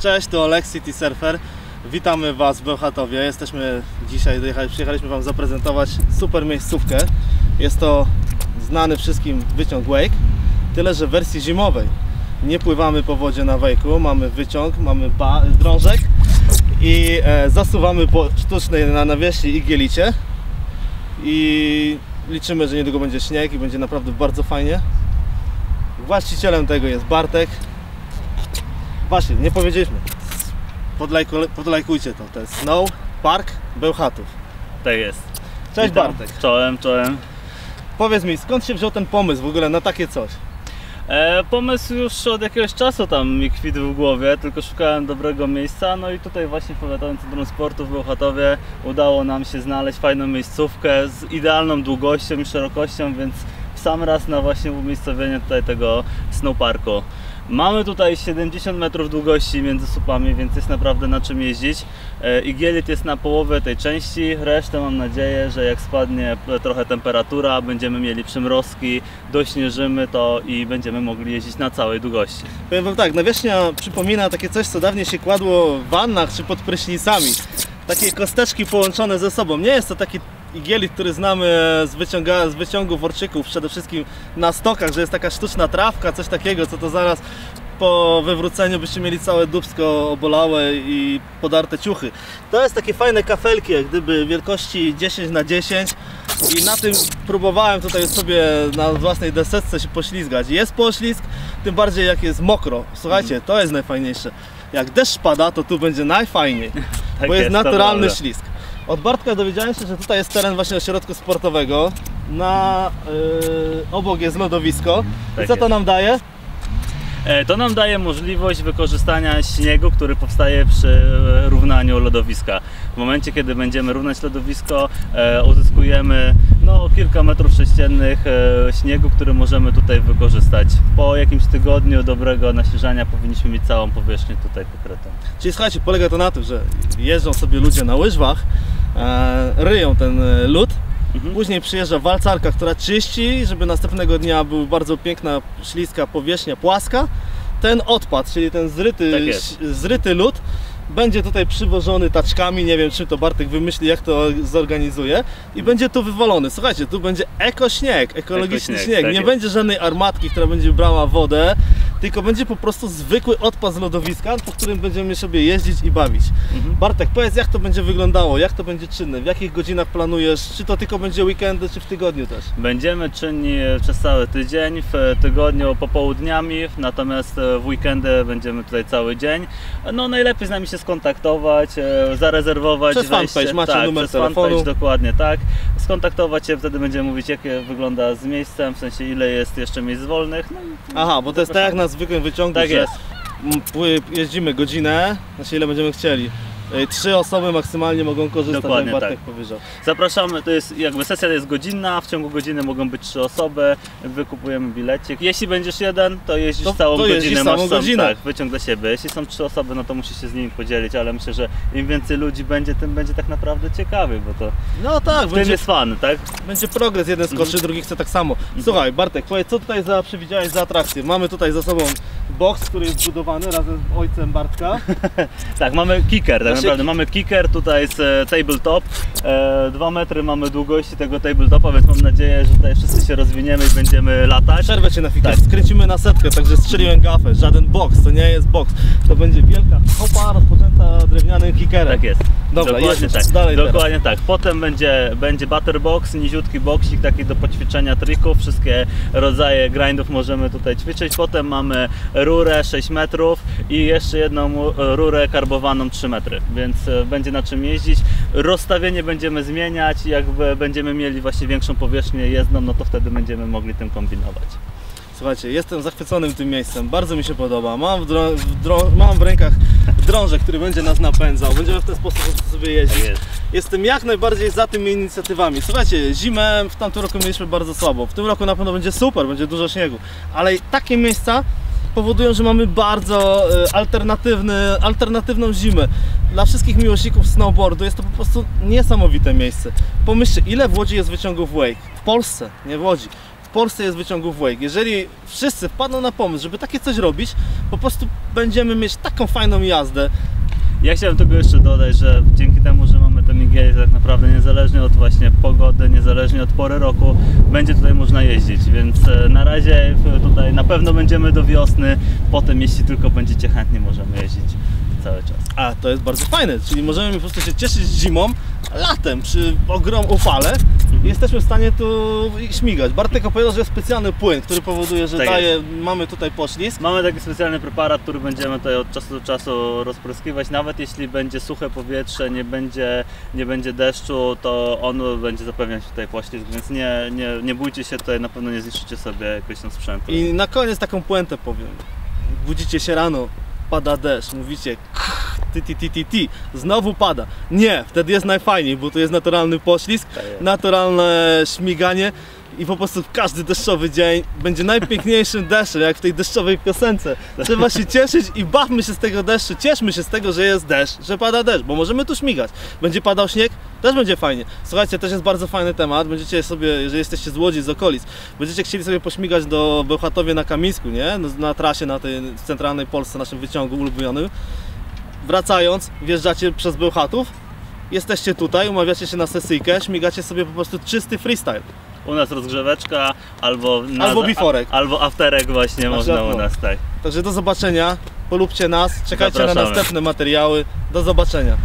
Cześć, to Olek City Surfer. Witamy Was w Bełchatowie. Jesteśmy dzisiaj, przyjechaliśmy Wam zaprezentować super miejscówkę. Jest to znany wszystkim wyciąg wake, tyle że w wersji zimowej. Nie pływamy po wodzie na wake'u, mamy wyciąg, mamy drążek i e, zasuwamy po sztucznej na nawierzchni igielicie i liczymy, że niedługo będzie śnieg i będzie naprawdę bardzo fajnie. Właścicielem tego jest Bartek. Właśnie, nie powiedzieliśmy. Podlajku, podlajkujcie to. To jest Snow Park Bełchatów. Tak jest. Cześć Witam. Bartek. Czołem, czołem. Powiedz mi, skąd się wziął ten pomysł w ogóle na takie coś? E, pomysł już od jakiegoś czasu tam mi kwitł w głowie, tylko szukałem dobrego miejsca, no i tutaj właśnie w Powiatowym Centrum Sportu w Bełchatowie udało nam się znaleźć fajną miejscówkę z idealną długością i szerokością, więc sam raz na właśnie umiejscowienie tutaj tego snowparku. Mamy tutaj 70 metrów długości między słupami, więc jest naprawdę na czym jeździć. E, Igielit jest na połowę tej części, resztę mam nadzieję, że jak spadnie trochę temperatura, będziemy mieli przymrozki, dośnieżymy to i będziemy mogli jeździć na całej długości. Powiem Wam tak, nawierzchnia przypomina takie coś, co dawniej się kładło w wannach czy pod prysznicami. Takie kosteczki połączone ze sobą. Nie jest to taki igielit, który znamy z, wyciąga, z wyciągu worczyków, przede wszystkim na stokach, że jest taka sztuczna trawka, coś takiego, co to zaraz po wywróceniu byście mieli całe dubsko obolałe i podarte ciuchy. To jest takie fajne kafelki, jak gdyby wielkości 10 na 10 i na tym próbowałem tutaj sobie na własnej deseczce się poślizgać. Jest poślizg, tym bardziej jak jest mokro. Słuchajcie, to jest najfajniejsze. Jak deszcz pada, to tu będzie najfajniej, Tak bo jest, jest, naturalny ślizg. Od Bartka dowiedziałem się, że tutaj jest teren właśnie ośrodku sportowego. Na yy, obok jest lodowisko. Tak I co to nam daje? E, To nam daje możliwość wykorzystania śniegu, który powstaje przy e, równaniu lodowiska. W momencie, kiedy będziemy równać lodowisko, e, uzyskujemy no, kilka metrów sześciennych śniegu, który możemy tutaj wykorzystać. Po jakimś tygodniu dobrego naświeżania powinniśmy mieć całą powierzchnię tutaj pokrytą. Czyli słuchajcie, polega to na tym, że jeżdżą sobie ludzie na łyżwach, ryją ten e, lód, Mhm. później przyjeżdża walcarka, która czyści, żeby następnego dnia była bardzo piękna, śliska powierzchnia, płaska. Ten odpad, czyli ten zryty, Tak zryty lód, będzie tutaj przywożony taczkami, nie wiem czym to Bartek wymyśli, jak to zorganizuje i będzie tu wywalony. Słuchajcie, tu będzie ekośnieg, ekologiczny Ekośnieg, śnieg. tak nie jest. będzie żadnej armatki, która będzie brała wodę, tylko będzie po prostu zwykły odpad z lodowiska, po którym będziemy sobie jeździć i bawić. Mhm. Bartek, powiedz jak to będzie wyglądało, jak to będzie czynne, w jakich godzinach planujesz, czy to tylko będzie weekendy, czy w tygodniu też? Będziemy czynni przez cały tydzień, w tygodniu popołudniami, natomiast w weekendy będziemy tutaj cały dzień. No najlepiej z nami się skontaktować, e, zarezerwować Przez wejście. fanpage macie tak, numer przez telefonu. fanpage, dokładnie tak. Skontaktować się, wtedy będziemy mówić jak wygląda z miejscem, w sensie ile jest jeszcze miejsc wolnych. No Aha, bo to jest tak jak na zwykłym wyciągu, Tak że jest. jeździmy godzinę, znaczy ile będziemy chcieli. Y, Trzy osoby maksymalnie mogą korzystać, Dokładnie tak. powiedział. Zapraszamy, to jest jakby sesja jest godzinna, w ciągu godziny mogą być trzy osoby, wykupujemy bilecik. Jeśli będziesz jeden, to jeździsz To- całą to jeździsz godzinę, całą masz sam, godzinę. tak, wyciąg dla siebie. Jeśli są trzy osoby, no to musisz się z nimi podzielić, ale myślę, że im więcej ludzi będzie, tym będzie tak naprawdę ciekawy, bo to No tak, w będzie, jest fan, tak? będzie progres, jeden skoczy, Mhm. drugi chce tak samo. Słuchaj, Bartek, powiedz, co tutaj za, przewidziałeś za atrakcję? Mamy tutaj za sobą box, który jest zbudowany razem z ojcem Bartka. Tak, mamy kicker, tak naprawdę mamy kicker, tutaj jest e, tabletop, e, dwa metry mamy długości tego tabletopa, więc mam nadzieję, że tutaj wszyscy się rozwiniemy i będziemy latać. Przerwę cię na chwilę, Tak. skręcimy na setkę, także strzeliłem gafę, żaden box, to nie jest box. To będzie wielka hopa rozpoczęta drewnianym kickerem. Tak jest. Dobra, dokładnie tak. Dalej teraz. dokładnie tak. Potem będzie, będzie butter box, niziutki boksik taki do poćwiczenia trików. Wszystkie rodzaje grindów możemy tutaj ćwiczyć. Potem mamy rurę 6 metrów i jeszcze jedną rurę karbowaną 3 metry, więc e, będzie na czym jeździć. Rozstawienie będziemy zmieniać, jakby będziemy mieli właśnie większą powierzchnię jezdną, no to wtedy będziemy mogli tym kombinować. Słuchajcie, jestem zachwyconym tym miejscem, bardzo mi się podoba. Mam w, w, mam w rękach drążek, który będzie nas napędzał. Będziemy w ten sposób sobie jeździć. Tak jest. Jestem jak najbardziej za tymi inicjatywami. Słuchajcie, zimę w tamtym roku mieliśmy bardzo słabo. W tym roku na pewno będzie super, będzie dużo śniegu. Ale takie miejsca powodują, że mamy bardzo e, alternatywny, alternatywną zimę. Dla wszystkich miłośników snowboardu jest to po prostu niesamowite miejsce. Pomyślcie, ile w Łodzi jest wyciągów wake? W Polsce, nie w Łodzi. W Polsce jest wyciągów wake. Jeżeli wszyscy wpadną na pomysł, żeby takie coś robić, po prostu będziemy mieć taką fajną jazdę. Ja chciałem tego jeszcze dodać, że dzięki temu, że mamy ten IGA tak naprawdę niezależnie od właśnie pogody, niezależnie od pory roku, będzie tutaj można jeździć, więc e, na razie tutaj na pewno będziemy do wiosny, potem jeśli tylko będziecie chętni możemy jeździć cały czas. A to jest bardzo fajne, czyli możemy po prostu się cieszyć zimą, latem przy ogrom upale jesteśmy w stanie tu śmigać. Bartek opowiadał, że jest specjalny płyn, który powoduje, że Tak daje, mamy tutaj poślizg. Mamy taki specjalny preparat, który będziemy tutaj od czasu do czasu rozpryskiwać. Nawet jeśli będzie suche powietrze, nie będzie, nie będzie deszczu, to on będzie zapewniać tutaj poślizg, więc nie, nie, nie bójcie się tutaj, na pewno nie zniszczycie sobie jakoś tam sprzętu. I na koniec taką puentę powiem. Budzicie się rano, pada deszcz, mówicie ti ti ti ti ti, znowu pada. Nie, wtedy jest najfajniej, bo tu jest naturalny poślizg, Tak naturalne śmiganie i po prostu każdy deszczowy dzień będzie najpiękniejszym deszczem, jak w tej deszczowej piosence. Trzeba się cieszyć i bawmy się z tego deszczu, cieszmy się z tego, że jest deszcz, że pada deszcz, bo możemy tu śmigać. Będzie padał śnieg, też będzie fajnie. Słuchajcie, też jest bardzo fajny temat, będziecie sobie, jeżeli jesteście z Łodzi, z okolic, będziecie chcieli sobie pośmigać do Bełchatowie na Kamińsku, nie? No, Na trasie na tej centralnej Polsce, naszym wyciągu ulubionym. Wracając, wjeżdżacie przez Bełchatów, jesteście tutaj, umawiacie się na sesyjkę, śmigacie sobie po prostu czysty freestyle. U nas rozgrzeweczka albo na, Albo biforek. a- albo afterek właśnie Na można u nas tak. Także do zobaczenia, polubcie nas, czekajcie na Zapraszamy. następne materiały. Do zobaczenia.